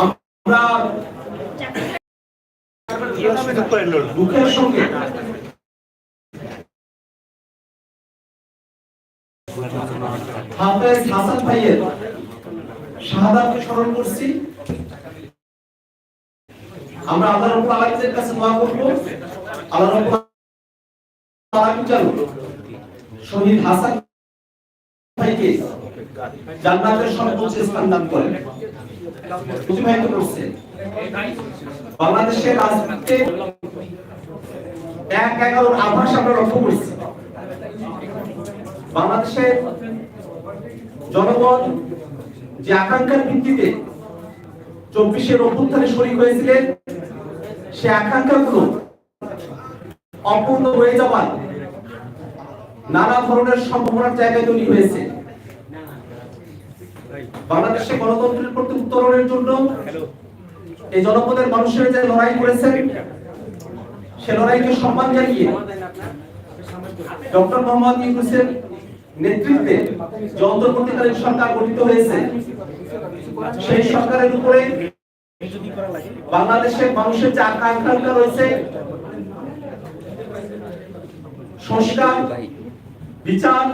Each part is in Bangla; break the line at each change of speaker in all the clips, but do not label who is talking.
আমরা দুঃখের সঙ্গে হাফেজ হাসান ভাইয়ের শাহাদাতকে স্মরণ করছি। আমরা আল্লাহ রাব্বুল আলামিনের কাছে দোয়া করব। আল্লাহ রাব্বুল আলামিন যেন শহীদ হাসান ভাইকে জান্নাতের সর্বোচ্চ স্থান দান করেন। বাংলাদেশের রাজনীতিতে এক এগারোর আভাস আমরা লক্ষ্য করছি। বাংলাদেশের জনগণ যে আকাঙ্ক্ষার ভিত্তিতে চব্বিশের অভ্যুত্থানে শরীর হয়েছিলেন, সে আকাঙ্ক্ষাগুলো অপূর্ণ হয়ে যাওয়ার নানা ধরনের সম্ভাবনার জায়গায় তৈরি হয়েছে। বাংলাদেশে গণতন্ত্রের প্রতি উত্তরণের জন্য এই জনপদের মানুষের যে লড়াই করেছেন সে লড়াইকে সম্মান জানিয়ে ডক্টর মোহাম্মদ ইউনুসের নেতৃত্বে যে অন্তর্বর্তীকালীন সরকার গঠিত হয়েছে সেই সরকারের উপরে বাংলাদেশের মানুষের যে আকাঙ্ক্ষা রয়েছে সংস্কার বিচার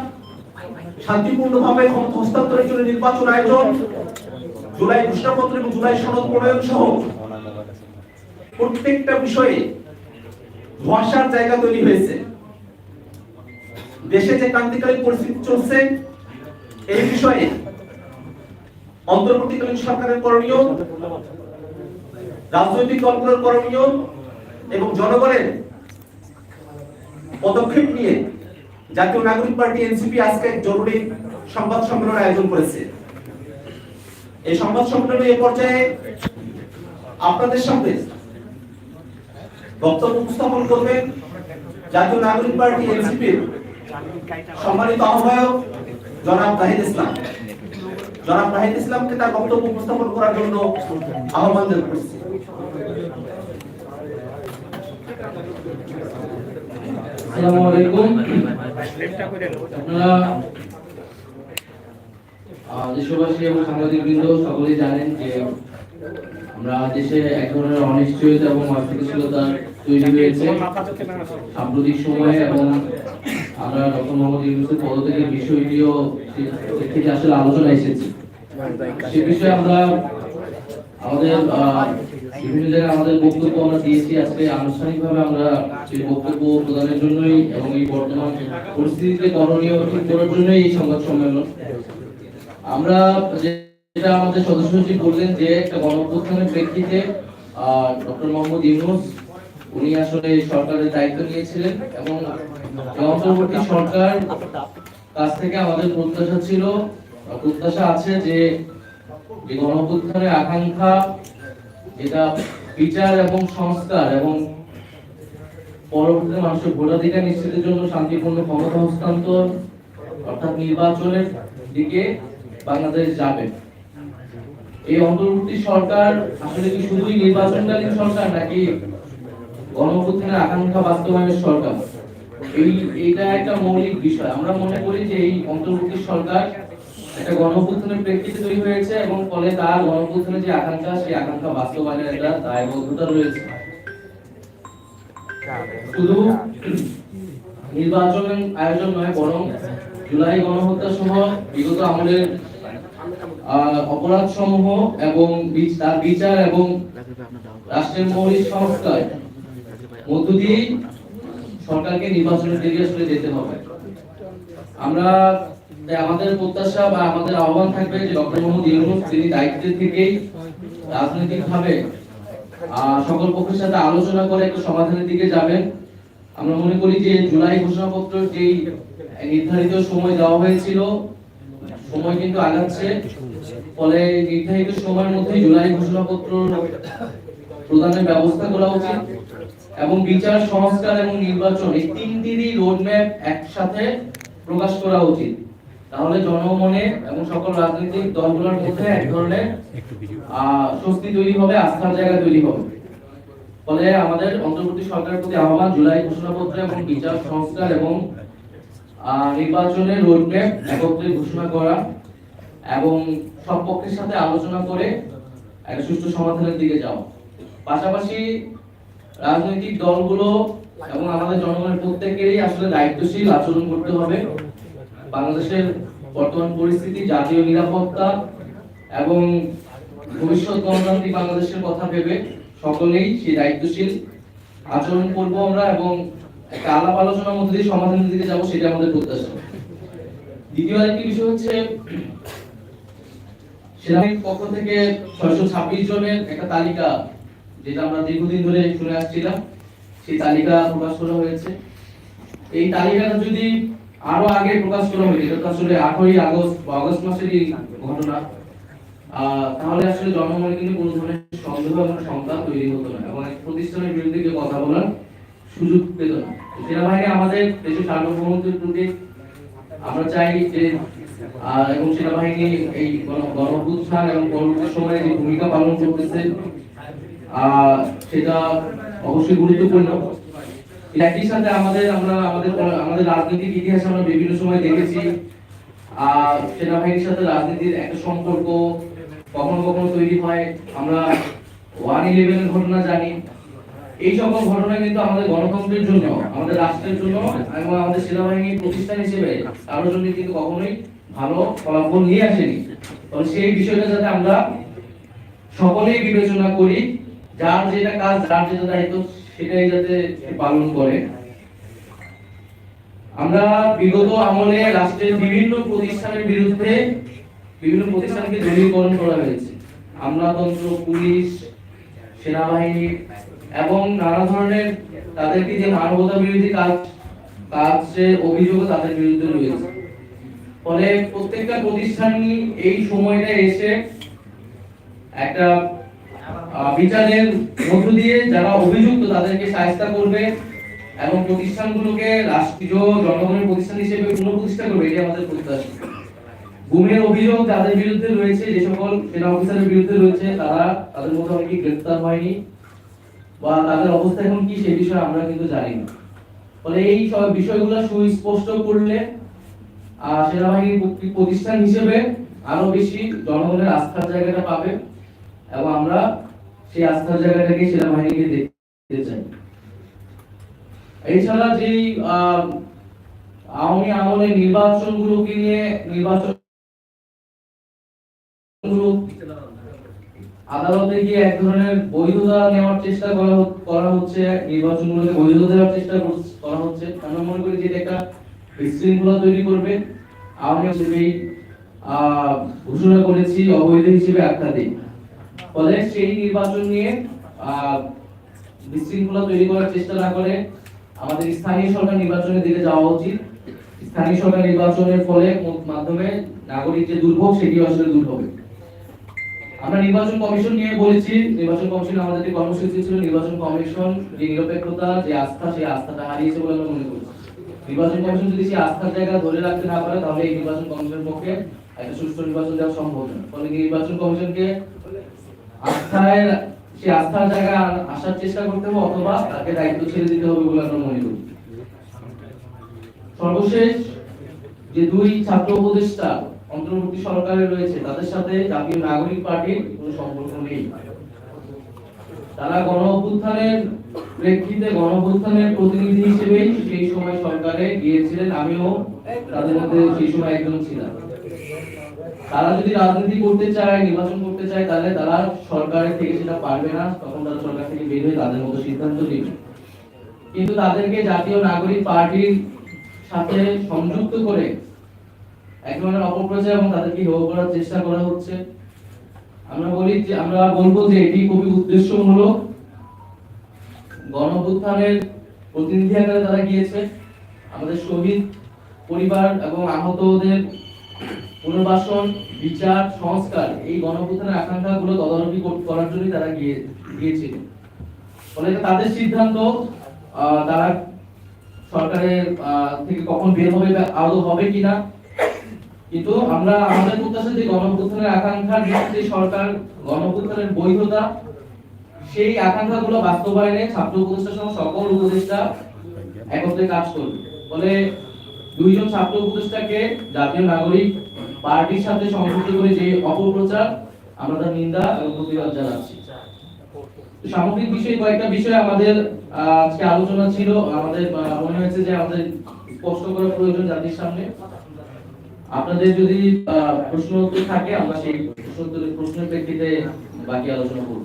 শান্তিপূর্ণভাবে ক্ষমতা হস্তান্তরের জন্য নির্বাচন আয়োজন, জুলাই ঘোষণাপত্র এবং জুলাই সনদ প্রণয়ন সহ প্রত্যেকটা বিষয়ে ধোয়াশার জায়গা তৈরি হয়েছে। দেশে যে ক্রান্তিকালীন পরিস্থিতি চলছে, এই বিষয়ে অন্তর্বর্তীকালীন সরকারের করণীয়, রাজনৈতিক দলগুলোর করণীয় এবং জনগণের পদক্ষেপ নিয়ে জাতীয় নাগরিক পার্টি এনসিপি আজকে জরুরি সংবাদ সম্মেলন আয়োজন করেছে। এই সংবাদ সম্মেলনে এ পর্যায়ে আপনাদের সামনে বক্তব্য উপস্থাপন করবেন জাতীয় নাগরিক পার্টি এনসিপির সম্মানিত আহ্বায়ক জনাব তাহিদ ইসলাম। জনাব তাহিদ ইসলামকে তার বক্তব্য উপস্থাপন করার জন্য আহ্বান জানাচ্ছি
আসসালামু আলাইকুম। দেশবাসী এবং সাংবাদিক বৃন্দ সকলেই জানেন যে আমরা দেশে এক ধরনের অনিশ্চয়তা এবং অস্থিতিশীলতা তৈরি হয়েছে। সাম্প্রতিক সময়ে এবং আমরা ডক্টর মোহাম্মদ ইউনুসের পদ থেকে বিষয়টিও থেকে আসলে আলোচনা এসেছে। সে বিষয়ে আমরা আমাদের বিভিন্ন জায়গায় আমাদের বক্তব্য আমরা দিয়েছি। আজকে আনুষ্ঠানিকভাবে আমরা বক্তব্য প্রদানের জন্যই এবং এই বর্তমান পরিস্থিতিতে করণীয় ঠিক করার জন্যই এই সংবাদ সম্মেলন। আমরা যেটা আমাদের বললেন যে, একটা প্রেক্ষিতে ডক্টর মোহাম্মদ ইউনুস, উনি আসলে সরকারের দায়িত্ব নিয়েছিলেন এবং সরকার কাছ থেকে আমাদের প্রত্যাশা ছিল, প্রত্যাশা আছে যে যে গণঅভ্যুত্থানের আকাঙ্ক্ষা এটা বিচার এবং সংস্কার এবং পরবর্তীতে মানুষের ভোটাধিকার নিশ্চিতের জন্য শান্তিপূর্ণ ক্ষমতা হস্তান্তর অর্থাৎ নির্বাচনের দিকে বাংলাদেশ যাবে। এই অন্তর্বর্তী সরকার আসলে কি শুধুই নির্বাচনকালীন সরকার নাকি গণঅভ্যুত্থানের আকাঙ্ক্ষা বাস্তবায়নের সরকার? এই, এটা একটা মৌলিক বিষয়। আমরা মনে করি যে এই অন্তর্বর্তী সরকার একটা গণঅভ্যুত্থানের প্রেক্ষিতে তৈরি হয়েছে এবং ফলে তার গণঅভ্যুত্থানের যে আকাঙ্ক্ষা, সেই আকাঙ্ক্ষা বাস্তবায়নের একটা দায়বদ্ধতা রয়েছে। শুধু নির্বাচন আয়োজন নয়, বরং জুলাই গণহত্যা সহ বিগত আমলের অপরাধ সমূহ এবং তার বিচার এবং রাষ্ট্রের মৌলিক সংস্কার মধ্য দিয়েই সরকারকে নির্বাচনের দিকে আসলে যেতে হবে। আমরা তাই আমাদের প্রত্যাশা বা আমাদের আহ্বান থাকবে যে ডক্টর মোহাম্মদ ইউনুস, তিনি দায়িত্বে থেকেই রাজনৈতিকভাবে সকল পক্ষের সাথে আলোচনা করে একটা সমাধানের দিকে যাবেন। আমরা মনে করি যে জুলাই ঘোষণাপত্র যেই নির্ধারিত সময় দেওয়া হয়েছিল, সময় কিন্তু আগাচ্ছে। ফলে নির্ধারিত সময়ের মধ্যে জুলাই ঘোষণাপত্র প্রদানের ব্যবস্থা করা উচিত এবং বিচার, সংস্কার এবং নির্বাচন, এই তিনটিরই রোডম্যাপ একসাথে প্রকাশ করা উচিত। তাহলে জনমনে এবং সকল রাজনৈতিক দলগুলোর মধ্যে এক ধরনের স্বস্তি তৈরি হবে আস্থার জায়গা তৈরি হবে। ফলে আমাদের অন্তর্বর্তী সরকারের প্রতি আহ্বান জুলাই ঘোষণাপত্র এবং বিচার সংস্কার এবং নির্বাচনের রোডম্যাপ একত্রে ঘোষণা করা এবং সব পক্ষের সাথে আলোচনা করে একটা সুষ্ঠু সমাধানের দিকে যাওয়া। পাশাপাশি রাজনৈতিক দলগুলো এবং আমাদের জনগণের প্রত্যেকেরই আসলে দায়িত্বশীল আচরণ করতে হবে। বাংলাদেশের বর্তমান পরিস্থিতি, জাতীয় নিরাপত্তা এবং ভবিষ্যৎ গণতান্ত্রিক বাংলাদেশের কথা ভেবে সকলেই সেই দায়িত্বশীল। আচরণ করব আমরা এবং একটা আলাপ আলোচনার মধ্যে দিয়ে সমাধানের দিকে যাব সেটা আমাদের প্রত্যাশা। দ্বিতীয় আরেকটি বিষয় হচ্ছে, সেনাবাহিনীর পক্ষ থেকে ছয়শো ছাব্বিশ জনের একটা তালিকা, যেটা আমরা দীর্ঘদিন ধরে শুনে আসছিলাম, সেই তালিকা প্রকাশ করা হয়েছে। এই তালিকাটা যদি আরও আগে প্রকাশ করা হয়েছে, এটা আসলে আঠারোই আগস্ট বা আগস্ট মাসেরই ঘটনা। তাহলে আসলে জনগণের কিন্তু কোনো ধরনের সন্দেহ এবং শঙ্কা তৈরি হতো না এবং এক প্রতিষ্ঠানের বিরুদ্ধে কেউ কথা বলার সুযোগ পেত না। সেনাবাহিনী আমাদের দেশের সার্বভৌমত্বের প্রতি আমরা চাই যে এবং সেনাবাহিনী এই গণ- গণঅভ্যুত্থান এবং পরবর্তী সময়ে যে ভূমিকা পালন করতেছে সেটা অবশ্যই গুরুত্বপূর্ণ। একই সাথে আমাদের আমরা আমাদের আমাদের রাজনৈতিক ইতিহাসে আমরা বিভিন্ন সময় দেখেছি। আহ, সেনাবাহিনীর সাথে রাজনীতির একটা সম্পর্ক কখনো কখনো তৈরি হয়। আমরা ওয়ান ইলেভেনের ঘটনা জানি। এই সকল ঘটনা কিন্তু আমাদের গণতন্ত্রের জন্য আমাদের রাষ্ট্রের জন্য এবং আমাদের সেনাবাহিনীর প্রতিষ্ঠান হিসেবে কারোর জন্য কিন্তু কখনোই ভালো ফলাফল নিয়ে আসেনি। তবে সেই বিষয়টা যাতে আমরা সকলেই বিবেচনা করি যার যেটা কাজ যার যেটা দায়িত্ব সেটাই যাতে পালন করে। আমরা বিগত আমলে রাষ্ট্রের বিভিন্ন প্রতিষ্ঠানের বিরুদ্ধে বিভিন্ন প্রতিষ্ঠানকে দলীয়করণ করা হয়েছে। আমলাতন্ত্র, পুলিশ, সেনাবাহিনী এবং নানা ধরনের তাদেরকে যে মানবতা বিরোধী কাজ, কাজের অভিযোগ তাদের বিরুদ্ধে রয়েছে। ফলে প্রত্যেকটা প্রতিষ্ঠানই এই সময়টা এসে একটা বিচারের মধ্য দিয়ে যারা অভিযুক্ত তাদেরকে সাহায্য করবে এবং প্রতিষ্ঠানগুলোকে রাষ্ট্রীয় জনগণের প্রতিষ্ঠান হিসেবে পুনঃপ্রতিষ্ঠা করবে এটি আমাদের প্রত্যাশা। গুমের অভিযোগ যাদের বিরুদ্ধে রয়েছে, যে সকল সেনা অফিসারের বিরুদ্ধে রয়েছে, তারা তাদের মধ্যে অনেকেই গ্রেফতার হয়নি বা তাদের অবস্থা এখন কি সেই বিষয়ে আমরা কিন্তু জানি না। ফলে এই সব বিষয়গুলো সুস্পষ্ট করলে সেনাবাহিনী প্রতি- প্রতিষ্ঠান হিসেবে আরও বেশি জনগণের আস্থার জায়গাটা পাবে এবং আমরা সেই আস্থার জায়গাটাকে সেনাবাহিনীকে দেখতে চাই। এছাড়া আহ, আওয়ামী নির্বাচনগুলোকে নিয়ে নির্বাচন আদালতে গিয়ে এক ধরনের বৈধতা নেওয়ার চেষ্টা করা করা হচ্ছে নির্বাচনগুলোকে বৈধতা দেওয়ার চেষ্টা করা হচ্ছে। আমরা মনে করি যে একটা বিশৃঙ্খলা তৈরি করবে। আওয়ামী হিসেবেই ঘোষণা করেছি অবৈধ হিসেবে আখ্যা দিই। ফলে সেই নির্বাচন নিয়ে বিশৃঙ্খলা তৈরি করার চেষ্টা না করে আমাদের স্থানীয় সরকার নির্বাচনের দিকে যাওয়া উচিত। স্থানীয় সরকার নির্বাচনের ফলে মাধ্যমে নাগরিক যে দুর্ভোগ, সেটি আসলে দূর হবে। আমরা নির্বাচন কমিশন নিয়ে বলেছি, নির্বাচন কমিশন আমাদের যে কর্মসূচি ছিল, নির্বাচন কমিশন যে নিরপেক্ষতা, যে আস্থা, সেই আস্থাটা হারিয়েছে বলে আমরা মনে করছি নির্বাচন কমিশন যদি সেই আস্থার জায়গা ধরে রাখতে না পারে, তাহলে এই নির্বাচন কমিশনের পক্ষে একটা সুষ্ঠু নির্বাচন দেওয়া সম্ভব না ফলে নির্বাচন কমিশনকে আস্থায় সেই আস্থার জায়গা আসার চেষ্টা করতে হবে অথবা তাকে দায়িত্ব ছেড়ে দিতে হবে বলে আমরা মনে করি। সর্বশেষ যে দুই ছাত্র উপদেষ্টা অন্তর্বর্তী সরকারে রয়েছে, তাদের সাথে জাতীয় নাগরিক পার্টির কোনো সম্পর্ক নেই। তারা গণ অভ্যুত্থানের প্রেক্ষিতে গণ অভ্যুত্থানের প্রতিনিধি হিসেবে সেই সময় সরকারে গিয়েছিলেন। আমিও তাদের মধ্যে সেই সময় একজন ছিলাম। তারা যদি রাজনীতি করতে চায়, নির্বাচন করতে চায়, তাহলে তারা সরকারের থেকে সেটা পারবে না। তখন তারা সরকার থেকে বের হয়ে তাদের মতো সিদ্ধান্ত নেবে। কিন্তু তাদেরকে জাতীয় নাগরিক পার্টির সাথে সংযুক্ত করে এক ধরনের অপপ্রচার এবং তাদেরকে হেয় করার চেষ্টা করা হচ্ছে। আমরা বলি যে, আমরা বলব যে এটি খুবই উদ্দেশ্যমূলক। গণ প্রতিনিধি আকারে তারা গিয়েছে। আমাদের শহীদ পরিবার এবং আহতদের পুনর্বাসন, বিচার, সংস্কার এই গণঅভ্যুত্থানের আকাঙ্ক্ষাগুলো তদারকি করার জন্যই তারা গিয়ে, গিয়েছিল। ফলে তাদের সিদ্ধান্ত তারা সরকারের থেকে কখন বের হবে আদৌ হবে কিনা। কিন্তু আমরা, আমাদের প্রত্যাশা যে গণঅভ্যুত্থানের আকাঙ্ক্ষার ভিত্তিতে সরকার গণঅভ্যুত্থানের বৈধতা, সেই আকাঙ্ক্ষাগুলো বাস্তবায়নে ছাত্র উপদেষ্টা সহ সকল উপদেষ্টা একত্রে কাজ করবে। ফলে দুইজন ছাত্র উপদেষ্টাকে জাতীয় নাগরিক পার্টির সাথে সংযুক্ত করে যে অপপ্রচার, আমরা তার নিন্দা এবং প্রতিবাদ জানাচ্ছি। সামগ্রিক বিষয়ে কয়েকটা বিষয় আমাদের আজকে আলোচনা ছিল। আমাদের মনে হয়েছে যে আমাদের স্পষ্ট করা প্রয়োজন জাতির সামনে। আপনাদের যদি প্রশ্ন উত্তর থাকে, আমরা সেই প্রশ্ন উত্তরের প্রশ্নের প্রেক্ষিতে বাকি আলোচনা করব।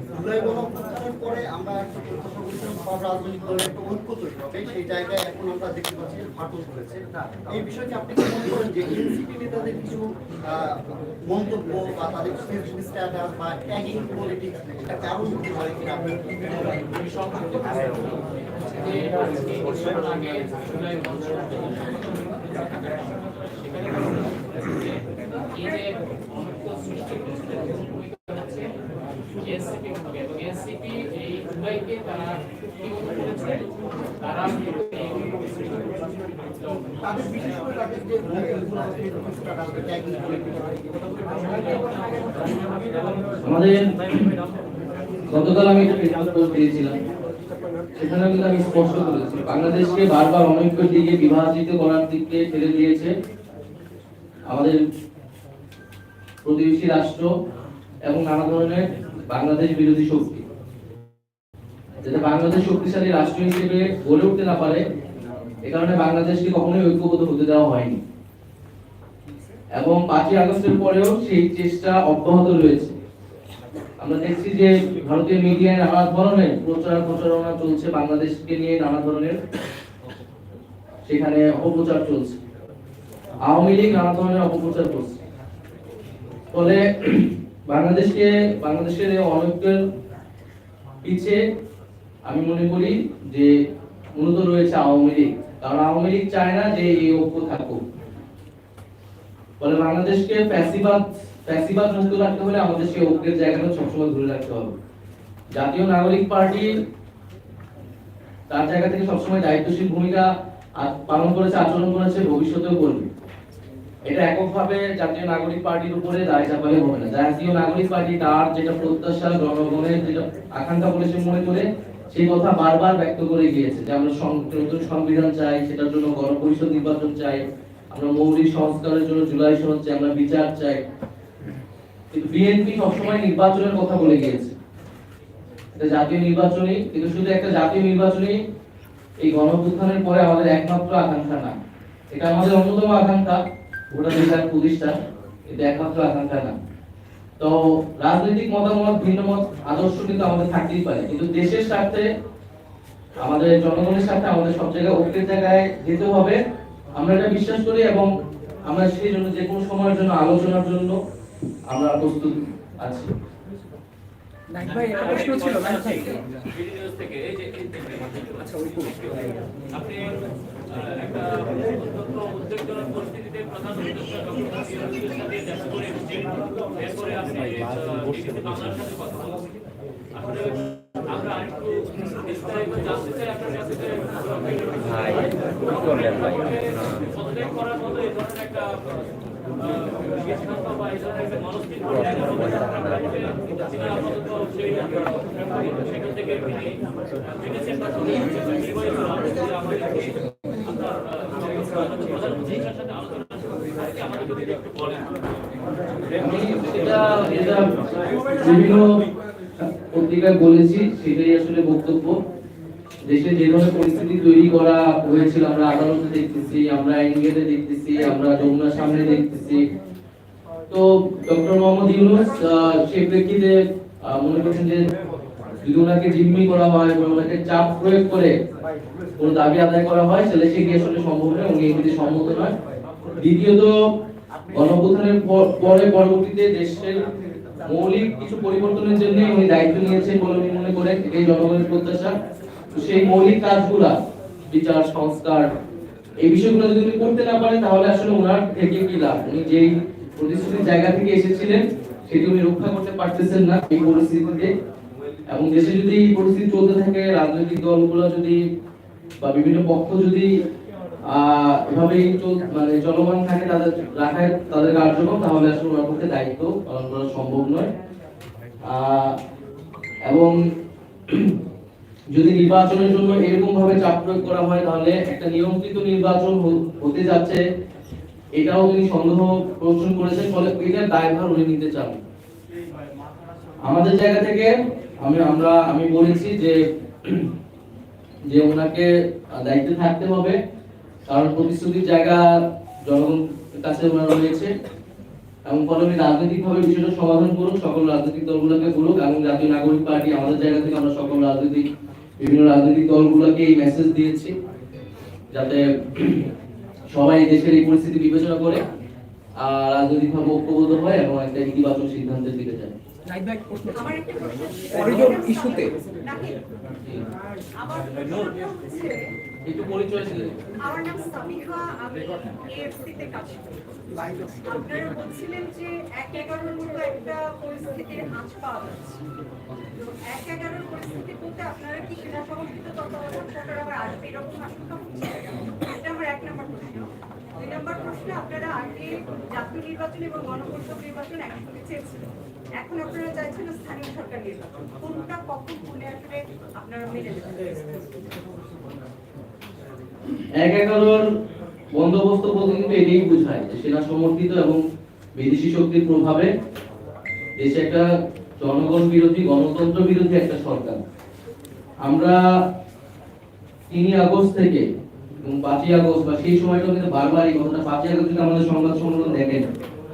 জুলাই গণঅভ্যুত্থানের পরে আমরা সব রাজনৈতিক দলের একটা ঐক্য তৈরি সেই জায়গায় এখন আমরা দেখতে পাচ্ছি ফাটল ধরেছে এই বিষয়টি আপনি মনে করেন যে এনসিপি কিছু মন্তব্য বা তাদের স্ট্যাটাস বা ট্যাগিং আপনি কি করেন? তাদের বিশেষ করে তাদের যে মন্তব্যগুলো আছে, স্ট্যাটাস বা ট্যাগিং
আমাদের গতকাল আমি দিয়েছিলাম। সেখানে কিন্তু আমি স্পষ্ট করেছি। বাংলাদেশকে বারবার অনৈক্যের দিকে বিভাজিত করার দিকে ঠেলে দিয়েছে আমাদের প্রতিবেশী রাষ্ট্র এবং নানা ধরনের বাংলাদেশ বিরোধী শক্তি। যাতে বাংলাদেশ শক্তিশালী রাষ্ট্র হিসেবে গড়ে উঠতে না পারে, এ কারণে বাংলাদেশকে কখনোই ঐক্যবদ্ধ হতে দেওয়া হয়নি। এবং পাঁচই আগস্টের পরেও সেই চেষ্টা অব্যাহত রয়েছে। আমরা দেখছি যে ভারতীয় মিডিয়ায় নানা ধরনের প্রচার প্রচারণা চলছে বাংলাদেশকে নিয়ে, নানা ধরনের সেখানে অপপ্রচার চলছে। আওয়ামী লীগ নানা ধরনের অপপ্রচার করছে। ফলে বাংলাদেশকে, বাংলাদেশের এই অনৈক্যের পিছে আমি মনে করি যে মূলত রয়েছে আওয়ামী লীগ, কারণ আওয়ামী লীগ চায় না যে এই ঐক্য থাকুক। ফলে বাংলাদেশকে ফ্যাসিবাদ ফ্যাসিবাদ মুক্ত রাখতে হলে আমাদের সেই ঐক্যের জায়গাটা সবসময় ধরে রাখতে হবে। জাতীয় নাগরিক পার্টি তার জায়গা থেকে সবসময় দায়িত্বশীল ভূমিকা পালন করেছে, আচরণ করেছে, ভবিষ্যতেও করবে। এটা এককভাবে জাতীয় নাগরিক পার্টির উপরে দায় চাপালে হবে না। জাতীয় নাগরিক পার্টি তার যেটা প্রত্যাশা, জনগণের যেটা আকাঙ্ক্ষা বলে মনে করে সেই কথা বারবার ব্যক্ত করে গিয়েছে যে আমরা নতুন সংবিধান চাই, সেটার জন্য গণপরিষদ নির্বাচন চাই, আমরা মৌলিক সংস্কারের জন্য জুলাই সনদ চাই, আমরা বিচার চাই। কিন্তু বিএনপি সবসময় নির্বাচনের কথা বলে গিয়েছে। এটা জাতীয় নির্বাচনী কিন্তু শুধু একটা জাতীয় নির্বাচনী এই গণঅভ্যুত্থানের পরে আমাদের একমাত্র আকাঙ্ক্ষা না। এটা আমাদের অন্যতম আকাঙ্ক্ষা দেশের প্রতিষ্ঠা, এটা একমাত্র আকাঙ্ক্ষা না। তো রাজনৈতিক মতামত, ভিন্ন মত, আদর্শ কিন্তু আমাদের থাকতেই পারে। কিন্তু দেশের স্বার্থে, আমাদের জনগণের স্বার্থে আমাদের সব জায়গায় ঐক্যের জায়গায় যেতে হবে। আমরা এটা বিশ্বাস করি এবং আমরা সেই জন্য যে কোনো সময়ের জন্য, আলোচনার জন্য আমরা প্রস্তুত আছি।
ভাই একটা প্রশ্ন ছিল ভাই ভাই
থেকে এই যে এই আপনি একটা অত্যন্ত উদ্বেগজনক পরিস্থিতিতে প্রধান উপদেষ্টা সাথে দেখা করে এরপরে আপনি বাংলার সাথে কথা বলছেন। আসলে আমরা আরেকটু বিস্তারিত জানতে চাই আপনার কাছে যে, উদ্বেগ করার মতো এই ধরনের একটা
বিভিন্ন পত্রিকায় বলেছি সেটাই আসলে বক্তব্য। দেশে যে ধরনের পরিস্থিতি তৈরি করা হয়েছিল, আমরা আদালতে দেখতেছি, আমরা আইনগেটে দেখতেছি, আমরা যমুনার সামনে দেখতেছি। তো ডক্টর মোহাম্মদ ইউনুস সেই প্রেক্ষিতে মনে করছেন যে যদি ওনাকে জিম্মি করা হয় বা ওনাকে চাপ প্রয়োগ করে দাবি আদায় করা হয় আসলে সম্ভব নয়? উনি এগুলি সম্মত নয়। দ্বিতীয়ত, গণঅভ্যুত্থানের পর- পরে পরবর্তীতে দেশের মৌলিক কিছু পরিবর্তনের জন্য উনি দায়িত্ব নিয়েছেন বলে মনে করেন। এই জনগণের প্রত্যাশা। তো সেই মৌলিক কাজগুলা, বিচার, সংস্কার, এই বিষয়গুলো যদি উনি করতে না পারেন, তাহলে আসলে ওনার থেকে কি লাভ? উনি যেই প্রতিশ্রুতির জায়গা থেকে এসেছিলেন, সেটি উনি রক্ষা করতে পারতেছেন না এই পরিস্থিতিতে। এবং দেশে যদি এই পরিস্থিতি চলতে থাকে, রাজনৈতিক দলগুলো যদি বা বিভিন্ন পক্ষ যদি এভাবেই মানে চলমান থাকে, তাদের রাখায় তাদের কার্যক্রম, তাহলে আসলে ওনার পক্ষে দায়িত্ব পালন করা সম্ভব নয়। এবং যদি নির্বাচনের জন্য এরকম ভাবে চাপ প্রয়োগ করা হয়, তাহলে একটা নিয়ন্ত্রিত নির্বাচন হতে যাচ্ছে। এটাও তিনি সন্দেহ পোষণ করেছেন, ফলে এটার দায়ভার উনি নিতে চান। আমাদের জায়গা থেকে আমি, আমরা, আমি বলেছি যে যে ওনাকে দায়িত্বে থাকতে হবে। কারণ প্রতিশ্রুতির জায়গা জনগণের কাছে ওনার রয়েছে। এবং ফলে উনি রাজনৈতিকভাবে বিষয়টা সমাধান করুক, সকল রাজনৈতিক দলগুলোকে বলুক, এবং জাতীয় নাগরিক পার্টি আমাদের জায়গা থেকে আমরা সকল রাজনৈতিক বিভিন্ন রাজনৈতিক দলগুলোকে এই মেসেজ দিয়েছি যাতে সবাই দেশের এই পরিস্থিতি বিবেচনা করে আর রাজনৈতিকভাবে ঐক্যবদ্ধ হয় এবং একটা ইতিবাচক সিদ্ধান্তের দিকে যায়।
ইস্যুতে
একটু পরিচয় ছিল
আমার নাম সাবিহা আমি এএফসি কাজ করি। আপনারা বলছিলেন যে এক এগারোর মতো একটা পরিস্থিতির আঁচ পাওয়া যাচ্ছে। এক এগারোর পরিস্থিতি বলতে আপনারা কি সেনা সমর্থিত তত্ত্বাবধায়ক সরকার আবার আসবে এরকম আশঙ্কা এটা আমার এক নম্বর প্রশ্ন। দুই নম্বর প্রশ্ন, আপনারা আগে জাতীয় নির্বাচন এবং গণপরিষদ নির্বাচন একসঙ্গে চেয়েছিলেন। এখন আপনারা চাইছেন স্থানীয় সরকার নির্বাচন। কোনটা কখন কোনে আসলে আপনারা মেনে দেবেন
এক এগারোর বন্দোবস্ত বলতে কিন্তু এটাই বোঝায় যে সেনা সমর্থিত এবং বিদেশি শক্তির প্রভাবে দেশে একটা জনগণ বিরোধী, গণতন্ত্র বিরোধী একটা সরকার। আমরা তিনই আগস্ট থেকে এবং পাঁচই আগস্ট বা সেই সময়টা কিন্তু বারবার এই কথাটা, পাঁচই আগস্ট যদি আমাদের সংবাদ সম্মেলন দেখেন,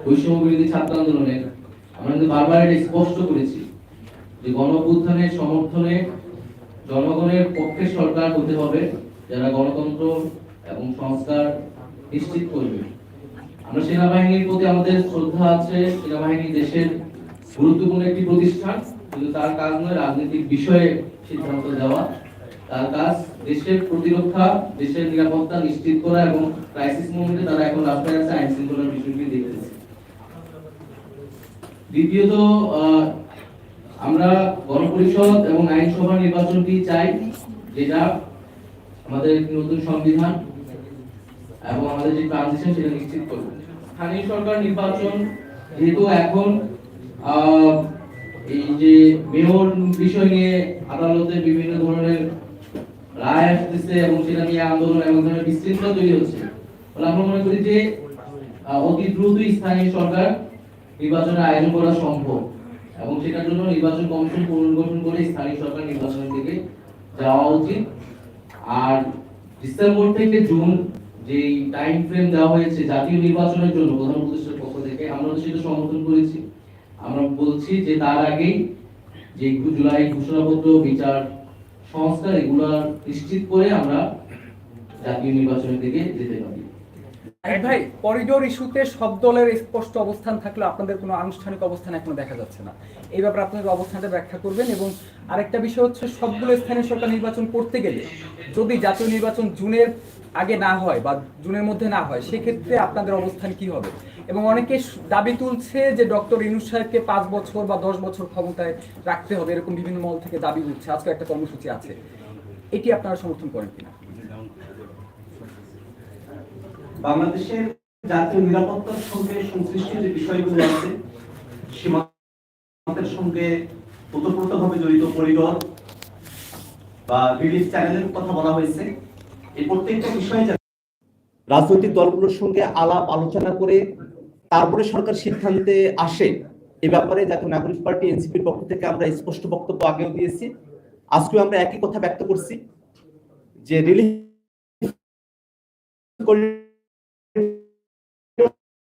বৈষম্য বিরোধী ছাত্র আন্দোলনের আমরা কিন্তু বারবার এটা স্পষ্ট করেছি যে গণ সমর্থনে জনগণের পক্ষে সরকার হতে হবে। যারা গণতন্ত্র এবং সংস্কার নিশ্চিত করবে। আমরা সেনাবাহিনীর প্রতি আমাদের শ্রদ্ধা আছে। সেনাবাহিনী দেশের গুরুত্বপূর্ণ একটি প্রতিষ্ঠান, কিন্তু তার কাজ নয় রাজনৈতিক বিষয়ে সিদ্ধান্ত দেওয়া। তার কাজ দেশের প্রতিরক্ষা, দেশের নিরাপত্তা নিশ্চিত করা এবং ক্রাইসিস মোমেন্টে তারা এখন রাস্তায় আছে, আইন শৃঙ্খলার বিষয়টি দেখতেছে। দ্বিতীয়ত আমরা গণপরিষদ এবং আইনসভা নির্বাচনটি চাই, যেটা আমাদের একটি নতুন সংবিধান এবং আমাদের যে ট্রানজিশন সেটা নিশ্চিত করবে। স্থানীয় সরকার নির্বাচন যেহেতু এখন এই যে মেয়র বিষয় নিয়ে আদালতে বিভিন্ন ধরনের রায় আসতেছে এবং সেটা নিয়ে আন্দোলন এবং ধরনের বিশৃঙ্খলা তৈরি হচ্ছে। আমরা মনে করি যে অতি দ্রুতই স্থানীয় সরকার নির্বাচনের আয়োজন করা সম্ভব এবং সেটার জন্য নির্বাচন কমিশন পুনর্গঠন করে স্থানীয় সরকার নির্বাচনের দিকে যাওয়া উচিত। আর ডিসেম্বর থেকে জুন যে টাইম ফ্রেম দেওয়া হয়েছে জাতীয় নির্বাচনের জন্য প্রধান উপদেষ্টার পক্ষ থেকে, আমরা তো সেটা সমর্থন করেছি। আমরা বলছি যে তার আগেই যে জুলাই ঘোষণাপত্র, বিচার সংস্কার এগুলা নিশ্চিত করে আমরা জাতীয় নির্বাচনের দিকে যেতে পারি।
ভাই করিডোর ইস্যুতে সব দলের স্পষ্ট অবস্থান থাকলেও আপনাদের কোনো আনুষ্ঠানিক অবস্থান এখনও দেখা যাচ্ছে না। এই ব্যাপারে আপনাদের অবস্থানটা ব্যাখ্যা করবেন এবং আরেকটা বিষয় হচ্ছে সবগুলো স্থানীয় সরকার নির্বাচন করতে গেলে যদি জাতীয় নির্বাচন জুনের আগে না হয় বা জুনের মধ্যে না হয় সেক্ষেত্রে আপনাদের অবস্থান কি হবে? এবং অনেকে দাবি তুলছে যে ডক্টর ইনুস সাহেবকে পাঁচ বছর বা দশ বছর ক্ষমতায় রাখতে হবে এরকম বিভিন্ন মহল থেকে দাবি উঠছে। আজকে একটা কর্মসূচি আছে। এটি আপনারা সমর্থন করেন কিনা?
বাংলাদেশের জাতীয় নিরাপত্তার সঙ্গে সংশ্লিষ্ট যে বিষয়গুলো আছে, সীমান্তের সঙ্গে ওতপ্রোতভাবে জড়িত করিডোর বা রিলিফ চ্যানেলের কথা বলা হয়েছে। এই প্রত্যেকটা বিষয়ে রাজনৈতিক দলগুলোর সঙ্গে আলাপ আলোচনা করে তারপরে সরকার সিদ্ধান্তে আসে, এ ব্যাপারে জাতীয় নাগরিক পার্টি এনসিপির পক্ষ থেকে আমরা স্পষ্ট বক্তব্য আগেও দিয়েছি। আজকেও আমরা একই কথা ব্যক্ত করছি যে রিলিফ Thank you.